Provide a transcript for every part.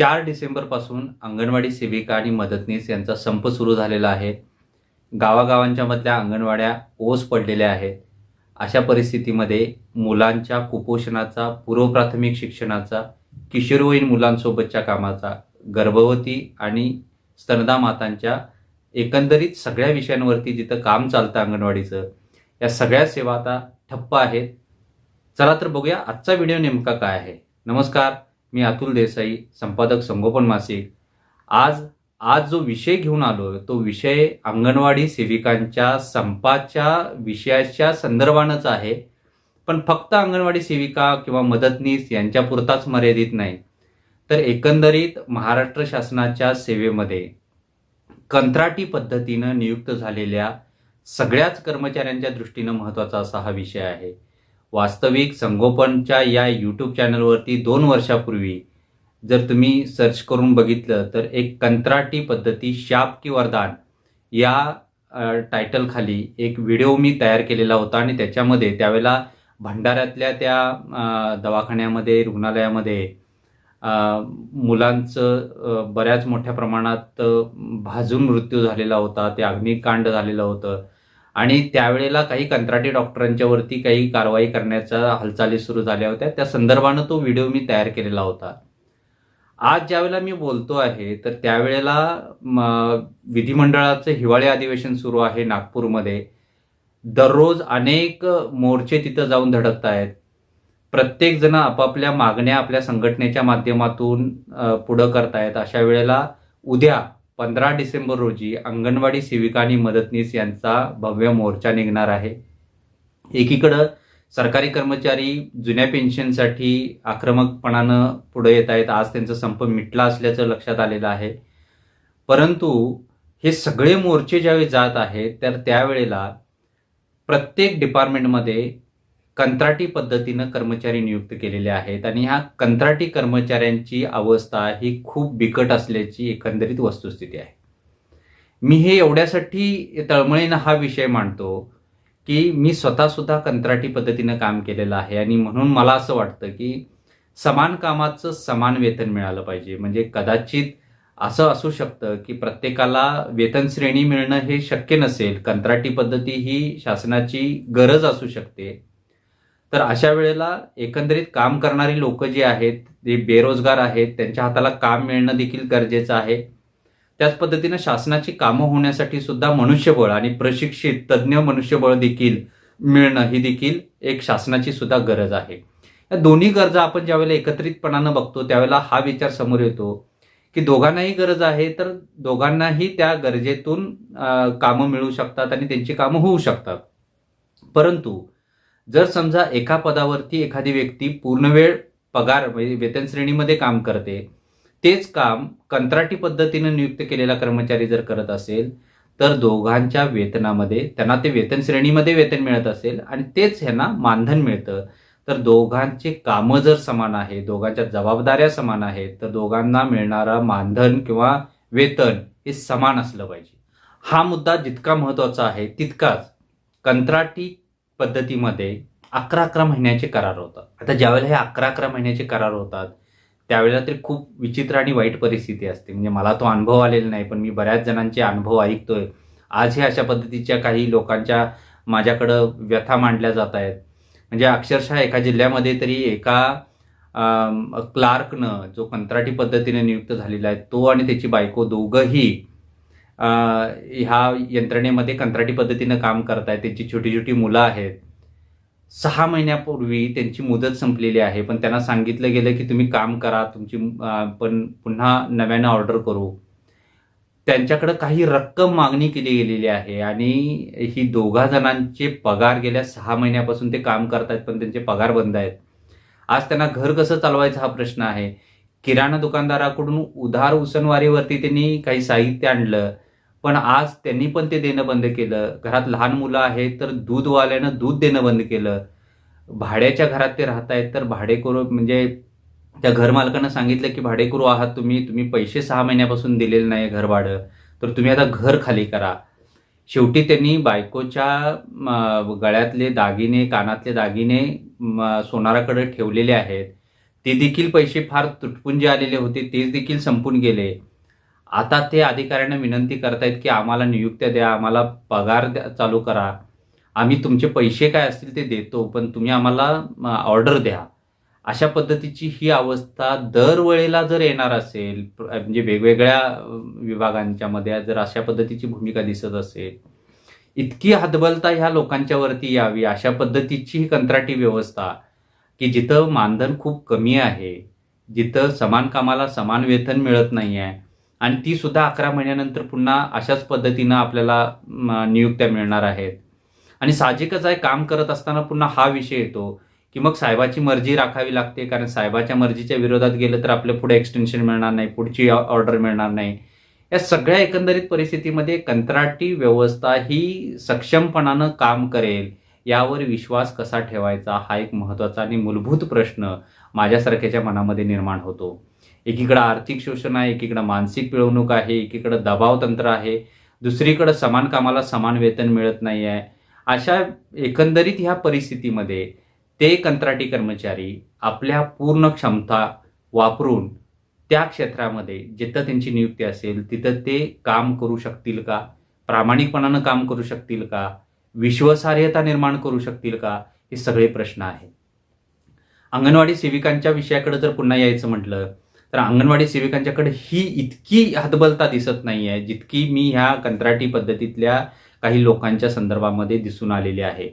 चार डिसेंबरपासून अंगणवाडी सेविका आणि मदतनीस यांचा संप सुरू झालेला आहे. गावागावांच्या मधल्या अंगणवाड्या ओस पडलेल्या आहेत. अशा परिस्थितीमध्ये मुलांच्या कुपोषणाचा पूर्वप्राथमिक शिक्षणाचा किशोरवयीन मुलांसोबतच्या कामाचा गर्भवती आणि स्तनदा मातांच्या एकंदरीत सगळ्या विषयांवरती जिथं काम चालतं अंगणवाडीचं या सगळ्या सेवा आता ठप्प आहेत. चला तर बघूया आजचा व्हिडिओ नेमका काय आहे. नमस्कार. मी अतुल देसाई संपादक संगोपन मासिक. आज आज जो विषय घेऊन आलो तो विषय अंगणवाडी सेविकांच्या संपाच्या विषयाच्या संदर्भानच आहे. पण फक्त अंगणवाडी सेविका किंवा मदतनीस यांच्यापुरताच मर्यादित नाही. तर एकंदरीत महाराष्ट्र शासनाच्या सेवेमध्ये कंत्राटी पद्धतीनं नियुक्त झालेल्या सगळ्याच कर्मचाऱ्यांच्या दृष्टीनं महत्त्वाचा असा हा विषय आहे. वास्तविक संगोपनच्या या यूट्यूब चॅनलवरती दोन वर्षापूर्वी जर तुम्ही सर्च करून बघितलं तर एक कंत्राटी पद्धती शाप की वरदान या टायटलखाली एक व्हिडिओ मी तयार केलेला होता आणि त्याच्यामध्ये त्यावेळेला भंडाऱ्यातल्या त्या दवाखान्यामध्ये रुग्णालयामध्ये मुलांचं बऱ्याच मोठ्या प्रमाणात भाजून मृत्यू झालेला होता ते अग्निकांड झालेलं होतं. आणि त्यावेळेला काही कंत्राटी डॉक्टरांच्या वरती काही कारवाई करण्याच्या हालचाली सुरू झाल्या होत्या. त्या संदर्भानं तो व्हिडिओ मी तयार केलेला होता. आज ज्यावेळेला मी बोलतो आहे तर त्यावेळेला म, विधिमंडळाचं हिवाळी अधिवेशन सुरू आहे नागपूरमध्ये. दररोज अनेक मोर्चे तिथं जाऊन धडकत आहेत प्रत्येकजण आपापल्या मागण्या आपल्या संघटनेच्या माध्यमातून पुढं करतायत. अशा वेळेला उद्या पंधरा डिसेंबर रोजी अंगणवाडी सेविका आणि मदतनीस यांचा भव्य मोर्चा निघणार आहे. एकीकडं सरकारी कर्मचारी जुन्या पेन्शनसाठी आक्रमकपणानं पुढे येत आहेत आज त्यांचा संप मिटला असल्याचं लक्षात आलेलं आहे. परंतु हे सगळे मोर्चे ज्यावेळी जात आहेत तर त्यावेळेला प्रत्येक डिपार्टमेंटमध्ये कंत्राटी पद्धतीनं कर्मचारी नियुक्त केलेले आहेत आणि ह्या कंत्राटी कर्मचाऱ्यांची अवस्था ही खूप बिकट असल्याची एकंदरीत वस्तुस्थिती आहे. मी हे एवढ्यासाठी तळमळीनं हा विषय मांडतो की मी स्वतःसुद्धा कंत्राटी पद्धतीनं काम केलेलं आहे आणि म्हणून मला असं वाटतं की समान कामाचं समान वेतन मिळालं पाहिजे. म्हणजे कदाचित असं असू शकतं की प्रत्येकाला वेतन श्रेणी मिळणं हे शक्य नसेल. कंत्राटी पद्धती ही शासनाची गरज असू शकते. तर अशा वेळेला एकंदरीत काम करणारी लोक जी आहेत जे बेरोजगार आहेत त्यांच्या हाताला काम मिळणं देखील गरजेचं आहे. त्याच पद्धतीनं शासनाची कामं होण्यासाठी सुद्धा मनुष्यबळ आणि प्रशिक्षित तज्ज्ञ मनुष्यबळ देखील मिळणं ही देखील एक शासनाची सुद्धा गरज आहे. या दोन्ही गरजा आपण ज्यावेळेला एकत्रितपणानं बघतो त्यावेळेला हा विचार समोर येतो की दोघांनाही गरज आहे तर दोघांनाही त्या गरजेतून कामं मिळू शकतात आणि त्यांची कामं होऊ शकतात. परंतु जर समजा एका पदावरती एखादी व्यक्ती पूर्णवेळ पगार म्हणजे वेतन श्रेणीमध्ये काम करते तेच काम कंत्राटी पद्धतीने नियुक्त केलेला कर्मचारी जर करत असेल तर दोघांच्या वेतनामध्ये त्यांना ते वेतन श्रेणीमध्ये वेतन मिळत असेल आणि तेच ह्यांना मानधन मिळतं. तर दोघांचे कामं जर समान आहे दोघांच्या जबाबदाऱ्या समान आहेत तर दोघांना मिळणारा मानधन किंवा वेतन हे समान असलं पाहिजे. हा मुद्दा जितका महत्त्वाचा आहे तितकाच. कंत्राटी पद्धतीमध्ये अकरा अकरा महिन्याचे करार होतात. आता ज्यावेळेला हे अकरा अकरा महिन्याचे करार होतात त्यावेळेला तरी खूप विचित्र आणि वाईट परिस्थिती असते. म्हणजे मला तो अनुभव आलेला नाही पण मी बऱ्याच जणांचे अनुभव ऐकतोय. आज हे अशा पद्धतीच्या काही लोकांच्या माझ्याकडं व्यथा मांडल्या जात आहेत. म्हणजे अक्षरशः एका जिल्ह्यामध्ये तरी एका क्लार्कनं जो कंत्राटी पद्धतीने नियुक्त झालेला आहे तो आणि त्याची बायको दोघंही ह्या यंत्रणेमध्ये कंत्राटी पद्धतीनं काम करतायत त्यांची छोटी छोटी मुलं आहेत. सहा महिन्यापूर्वी त्यांची मुदत संपलेली आहे पण त्यांना सांगितलं गेलं की तुम्ही काम करा तुमची पण पुन्हा नव्यानं ऑर्डर करू. त्यांच्याकडं काही रक्कम मागणी केली गेलेली आहे आणि ही दोघा जणांचे पगार गेल्या सहा महिन्यापासून ते काम करतायत पण त्यांचे पगार बंद आहेत. आज त्यांना घर कसं चालवायचं हा प्रश्न आहे. किराणा दुकानदाराकडून उधार उसनवारीवरती त्यांनी काही साहित्य आणलं पण आज त्यांनी पण ते देणं बंद केलं. घरात लहान मुलं आहेत तर दूधवाल्यानं दूध देणं बंद केलं. भाड्याच्या घरात ते राहत आहेत तर भाडेकरू म्हणजे त्या घरमालकानं सांगितलं की भाडेकरू आहात तुम्ही तुम्ही पैसे सहा महिन्यापासून दिलेले नाही घर भाडं तर तुम्ही आता घर खाली करा. शेवटी त्यांनी बायकोच्या गळ्यातले दागिने कानातले दागिने सोनाराकडे ठेवलेले आहेत. ते देखील पैसे फार तुटपुंजे आलेले होते तेच देखील संपून गेले. आता ते अधिकाऱ्यांना विनंती करतायत की आम्हाला नियुक्त्या द्या आम्हाला पगार द्या चालू करा. आम्ही तुमचे पैसे काय असतील ते देतो पण तुम्ही आम्हाला ऑर्डर द्या. अशा पद्धतीची ही अवस्था दरवेळेला जर येणार असेल म्हणजे वेगवेगळ्या विभागांच्या मध्ये जर अशा पद्धतीची भूमिका दिसत असेल इतकी हदबलता ह्या लोकांच्यावरती यावी अशा पद्धतीची ही कंत्राटी व्यवस्था की जिथं मानधन खूप कमी आहे जिथं समान कामाला समान वेतन मिळत नाही आहे आणि ती सुद्धा अकरा महिन्यानंतर पुन्हा अशाच पद्धतीनं आपल्याला नियुक्त्या मिळणार आहेत. आणि साहजिकच आहे काम करत असताना पुन्हा हा विषय येतो की मग साहेबाची मर्जी राखावी लागते कारण साहेबाच्या मर्जीच्या विरोधात गेलं तर आपल्या पुढे एक्सटेन्शन मिळणार नाही पुढची ऑर्डर मिळणार नाही. या सगळ्या एकंदरीत परिस्थितीमध्ये कंत्राटी व्यवस्था ही सक्षमपणानं काम करेल यावर विश्वास कसा ठेवायचा हा एक महत्त्वाचा आणि मूलभूत प्रश्न. माझ्यासारख्याच्या मनामध्ये निर्माण होतो. एकीकडं आर्थिक शोषण आहे एकीकडं मानसिक पिळवणूक आहे एकीकडं दबाव तंत्र आहे. दुसरीकडं समान कामाला समान वेतन मिळत नाही आहे अशा एकंदरीत ह्या परिस्थितीमध्ये ते कंत्राटी कर्मचारी आपल्या पूर्ण क्षमता वापरून त्या क्षेत्रामध्ये जिथं त्यांची नियुक्ती असेल तिथं ते काम करू शकतील का? प्रामाणिकपणानं काम करू शकतील का? विश्वासार्हता निर्माण करू शकतील का? हे सगळे प्रश्न आहेत. अंगणवाडी सेविकांच्या विषयाकडे जर पुन्हा यायचं म्हटलं तर अंगणवाडी सेविकांच्याकडे ही इतकी हतबलता दिसत नाही आहे जितकी मी ह्या कंत्राटी पद्धतीतल्या काही लोकांच्या संदर्भामध्ये दिसून आलेली आहे.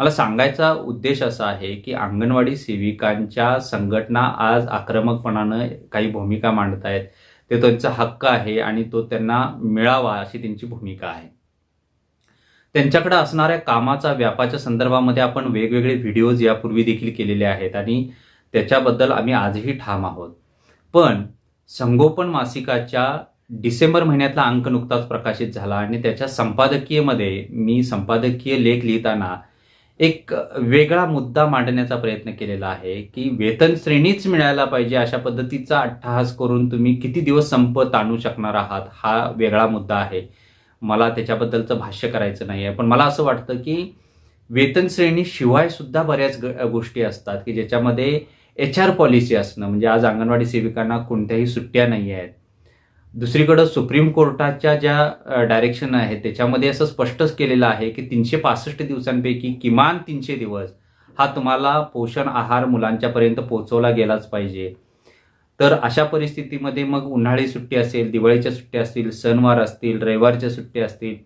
मला सांगायचा उद्देश असा आहे की अंगणवाडी सेविकांच्या संघटना आज आक्रमकपणानं काही भूमिका मांडत आहेत ते त्यांचा हक्क आहे आणि तो त्यांना मिळावा अशी त्यांची भूमिका आहे. त्यांच्याकडे असणाऱ्या कामाचा व्यापाच्या संदर्भामध्ये आपण वेगवेगळे व्हिडिओज यापूर्वी देखील केलेले आहेत आणि त्याच्याबद्दल आम्ही आजही ठाम आहोत. पण संगोपन मासिकाच्या डिसेंबर महिन्यातला अंक नुकताच प्रकाशित झाला आणि त्याच्या संपादकीयमध्ये मी संपादकीय लेख लिहिताना एक वेगळा मुद्दा मांडण्याचा प्रयत्न केलेला आहे की वेतन श्रेणीच मिळायला पाहिजे अशा पद्धतीचा अट्टहास करून तुम्ही किती दिवस संप ताणू शकणार आहात हा वेगळा मुद्दा आहे. मला त्याच्याबद्दलचं भाष्य करायचं नाही आहे पण मला असं वाटतं की वेतन श्रेणी शिवाय सुद्धा बऱ्याच ग- गोष्टी असतात की ज्याच्यामध्ये एच आर पॉलिसी असणं म्हणजे आज अंगणवाडी सेविकांना कोणत्याही सुट्ट्या नाही आहेत दुसरीकडं सुप्रीम कोर्टाच्या ज्या डायरेक्शन आहेत त्याच्यामध्ये असं स्पष्टच केलेलं आहे की तीनशे पासष्ट दिवसांपैकी किमान तीनशे दिवस हा तुम्हाला पोषण आहार मुलांच्यापर्यंत पोहोचवला गेलाच पाहिजे. तर अशा परिस्थितीमध्ये मग उन्हाळी सुट्टी असेल दिवाळीच्या सुट्ट्या असतील सणवार असतील रविवारच्या सुट्ट्या असतील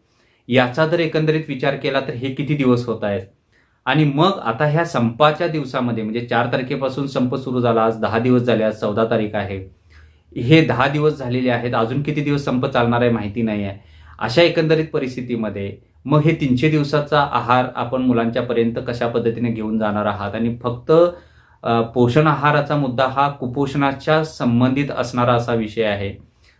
याचा जर एकंदरीत विचार केला तर हे किती दिवस होत आहेत? आणि मग आता ह्या संपाच्या दिवसामध्ये म्हणजे चार तारखेपासून संप सुरू झाला आज दहा दिवस झाले आज चौदा तारीख आहे. हे दहा दिवस झालेले आहेत अजून किती दिवस संप चालणार आहे माहिती नाही आहे अशा एकंदरीत परिस्थितीमध्ये मग हे तीनशे दिवसाचा आहार आपण मुलांच्या पर्यंत कशा पद्धतीने घेऊन जाणार आहात? आणि फक्त पोषण आहाराचा मुद्दा हा कुपोषणाच्या संबंधित असणारा असा विषय आहे.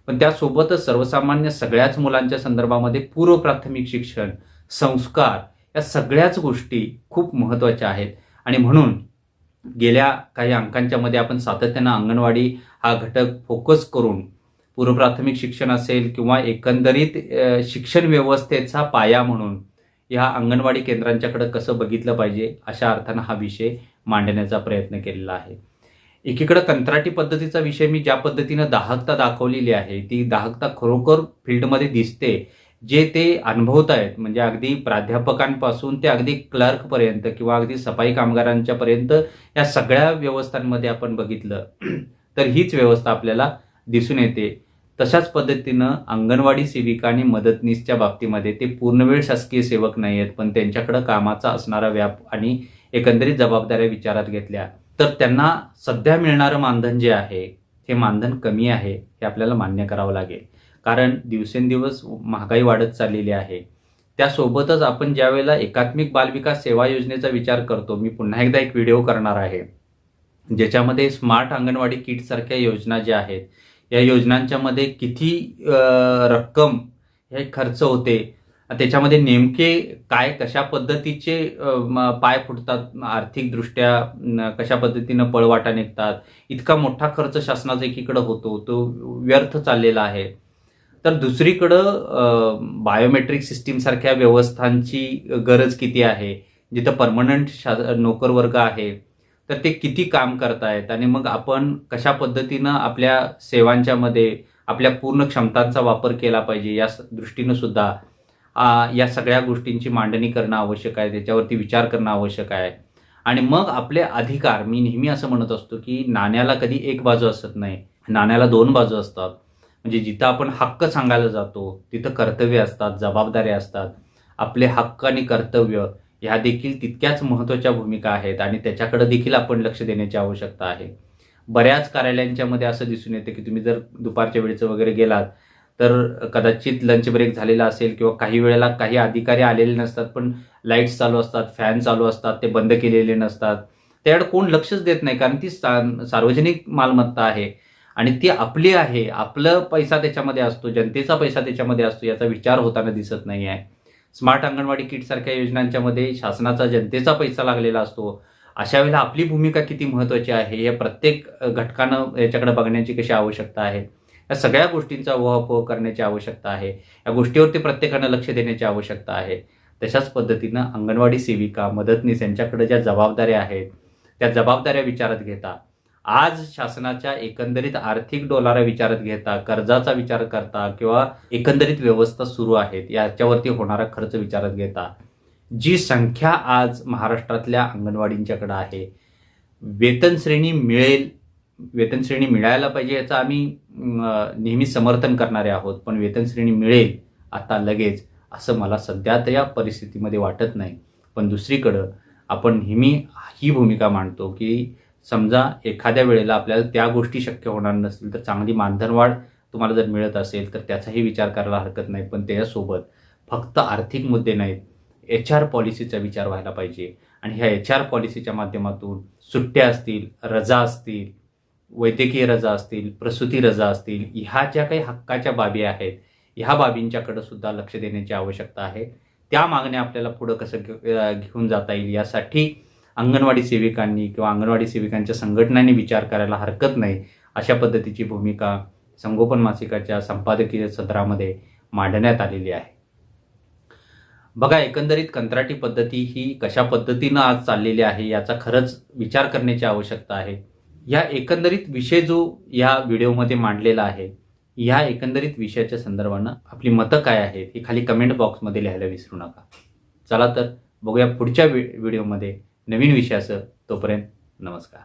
पण त्यासोबतच सर्वसामान्य सगळ्याच मुलांच्या संदर्भामध्ये पूर्व प्राथमिक शिक्षण संस्कार या सगळ्याच गोष्टी खूप महत्त्वाच्या आहेत. आणि म्हणून गेल्या काही अंकांच्या मध्ये आपण सातत्यानं अंगणवाडी हा घटक फोकस करून पूर्वप्राथमिक शिक्षण असेल किंवा एकंदरीत शिक्षण व्यवस्थेचा पाया म्हणून या अंगणवाडी केंद्रांच्याकडे कसं बघितलं पाहिजे अशा अर्थानं हा विषय मांडण्याचा प्रयत्न केलेला आहे. एकीकडे कंत्राटी पद्धतीचा विषय मी ज्या पद्धतीनं दाहकता दाखवलेली आहे ती दाहकता खरोखर फील्डमध्ये दिसते जे ते अनुभवत आहेत म्हणजे अगदी प्राध्यापकांपासून ते अगदी क्लर्कपर्यंत किंवा अगदी सफाई कामगारांच्या पर्यंत या सगळ्या व्यवस्थांमध्ये आपण बघितलं तर हीच व्यवस्था आपल्याला दिसून येते. तशाच पद्धतीनं अंगणवाडी सेविका आणि मदतनीसच्या बाबतीमध्ये ते पूर्णवेळ शासकीय सेवक नाही आहेत पण त्यांच्याकडं कामाचा असणारा व्याप आणि एकंदरीत जबाबदाऱ्या विचारात घेतल्या तर त्यांना सध्या मिळणारं मानधन जे आहे हे मानधन कमी आहे हे आपल्याला मान्य करावं लागेल. कारण दिवसेंदिवस महागाई वाढत चाललेली आहे. त्यासोबतच आपण ज्यावेळेला एकात्मिक बालविकास सेवा योजनेचा विचार करतो मी पुन्हा एकदा एक व्हिडिओ करणार आहे ज्याच्यामध्ये स्मार्ट अंगणवाडी किटसारख्या योजना ज्या आहेत या योजनांच्यामध्ये किती रक्कम हे खर्च होते त्याच्यामध्ये नेमके काय कशा पद्धतीचे पाय फुटतात आर्थिकदृष्ट्या कशा पद्धतीनं पळवाटा निघतात इतका मोठा खर्च शासनाचा एकीकडं होतो तो व्यर्थ चाललेला आहे. तर दुसरीकडं बायोमेट्रिक सिस्टीमसारख्या व्यवस्थांची गरज किती आहे? जिथं परमनंट शा नोकरवर्ग आहे तर ते किती काम करतायत? आणि मग आपण कशा पद्धतीनं आपल्या सेवांच्यामध्ये आपल्या पूर्ण क्षमतांचा वापर केला पाहिजे? या स- दृष्टीनं सुद्धा या सगळ्या गोष्टींची मांडणी करणं आवश्यक आहे त्याच्यावरती विचार करणं आवश्यक आहे. आणि मग आपले अधिकार मी नेहमी असं म्हणत असतो की नाण्याला कधी एक बाजू असत नाही. नाण्याला दोन बाजू असतात. म्हणजे जिथं आपण हक्क सांगायला जातो तिथं कर्तव्य असतात जबाबदाऱ्या असतात. आपले हक्क आणि कर्तव्य ह्या देखील तितक्याच महत्त्वाच्या भूमिका आहेत आणि त्याच्याकडे देखील आपण लक्ष देण्याची आवश्यकता आहे. बऱ्याच कार्यालयांच्यामध्ये असं दिसून येतं की तुम्ही जर दुपारच्या वेळेचं वगैरे गेलात तर कदाचित लंच ब्रेक झालेला असेल किंवा काही वेळेला काही अधिकारी आलेले नसतात पण लाईट्स चालू असतात फॅन चालू असतात ते बंद केलेले नसतात. त्याकडे कोण लक्षच देत नाही कारण ती सार्वजनिक मालमत्ता आहे. आणि ती आपली आहे. आपलं पैसा त्याच्यामध्ये असतो जनतेचा पैसा त्याच्यामध्ये असतो याचा विचार होताना दिसत नाही आहे. स्मार्ट अंगणवाडी किटसारख्या योजनांच्यामध्ये शासनाचा जनतेचा पैसा लागलेला असतो. अशा वेळेला आपली भूमिका किती महत्त्वाची आहे हे प्रत्येक घटकानं याच्याकडे बघण्याची कशी आवश्यकता आहे? या सगळ्या गोष्टींचा उहापोह करण्याची आवश्यकता आहे. या गोष्टीवरती प्रत्येकानं लक्ष देण्याची आवश्यकता आहे. तशाच पद्धतीनं अंगणवाडी सेविका मदतनीस यांच्याकडे ज्या जबाबदाऱ्या आहेत त्या जबाबदाऱ्या विचारात घेता. आज शासनाच्या एकंदरीत आर्थिक डोलारा विचारात घेता कर्जाचा विचार करता किंवा एकंदरीत व्यवस्था सुरू आहेत याच्यावरती होणारा खर्च विचारात घेता. जी संख्या आज महाराष्ट्रातल्या अंगणवाडींच्याकडे आहे वेतन श्रेणी मिळेल वेतन श्रेणी मिळायला पाहिजे याचा आम्ही नेहमी समर्थन करणारे आहोत पण वेतन श्रेणी मिळेल आता लगेच असं मला सध्या तर या परिस्थितीमध्ये वाटत नाही. पण दुसरीकडं आपण नेहमी ही भूमिका मांडतो की समजा एखाद्या वेळेला आपल्याला त्या गोष्टी शक्य होणार नसतील तर चांगली मानधनवाढ तुम्हाला जर मिळत असेल तर त्याचाही विचार करायला हरकत नाही. पण त्याच्यासोबत फक्त आर्थिक मुद्दे नाहीत एच आर पॉलिसीचा विचार व्हायला पाहिजे. आणि ह्या एच आर पॉलिसीच्या माध्यमातून सुट्ट्या असतील रजा असतील वैद्यकीय रजा असतील प्रसूती रजा असतील ह्या ज्या काही हक्काच्या बाबी आहेत ह्या बाबींच्याकडे सुद्धा लक्ष देण्याची आवश्यकता आहे. त्या मागण्या आपल्याला पुढं कसं घे- घेऊन जाता येईल यासाठी अंगणवाडी सेविकांनी किंवा अंगणवाडी सेविकांच्या संघटनांनी विचार करायला हरकत नाही अशा पद्धतीची भूमिका संगोपन मासिकाच्या संपादकीय सत्रामध्ये मांडण्यात आलेली आहे. बघा एकंदरीत कंत्राटी पद्धती ही कशा पद्धतीनं आज चाललेली आहे याचा खरंच विचार करण्याची आवश्यकता आहे. या एकंदरीत विषय जो या व्हिडिओमध्ये मांडलेला आहे या एकंदरीत विषयाच्या संदर्भानं आपली मतं काय आहेत हे खाली कमेंट बॉक्समध्ये लिहायला विसरू नका. चला तर बघूया पुढच्या व्हिडिओमध्ये नवीन विषयाचं. तोपर्यंत नमस्कार.